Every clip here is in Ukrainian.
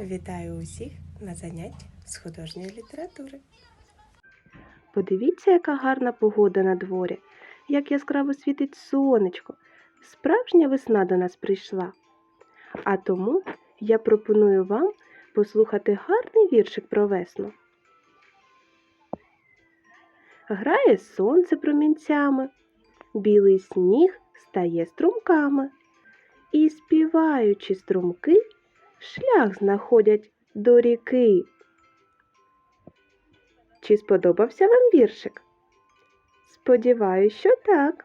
Вітаю усіх на занятті з художньої літератури. Подивіться, яка гарна погода на дворі, як яскраво світить сонечко. Справжня весна до нас прийшла. А тому я пропоную вам послухати гарний віршик про весну. Грає сонце промінцями, білий сніг стає струмками, і співаючи струмки, шлях знаходять до ріки. Чи сподобався вам віршик? Сподіваюсь, що так.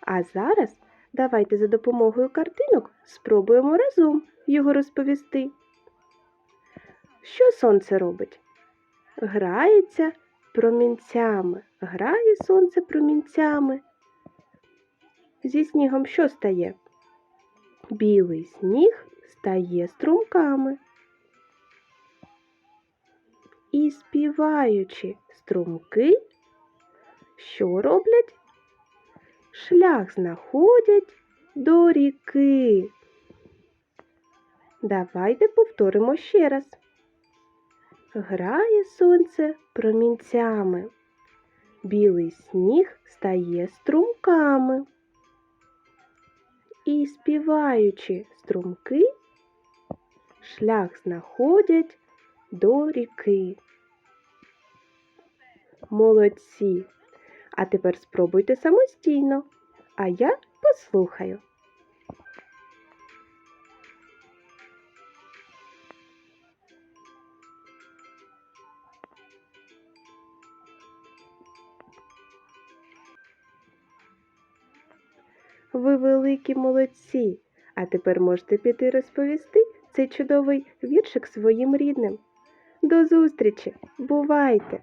А зараз давайте за допомогою картинок спробуємо разом його розповісти. Що сонце робить? Грається промінцями. Грає сонце промінцями. Зі снігом що стає? Білий сніг стає струмками і співаючи струмки, що роблять? Шлях знаходять до ріки. Давайте повторимо ще раз. Грає сонце промінцями, білий сніг стає струмками. І співаючи струмки, шлях знаходять до ріки. Молодці. А тепер спробуйте самостійно, а я послухаю. Ви великі молодці. А тепер можете піти розповісти цей чудовий віршик своїм рідним. До зустрічі! Бувайте!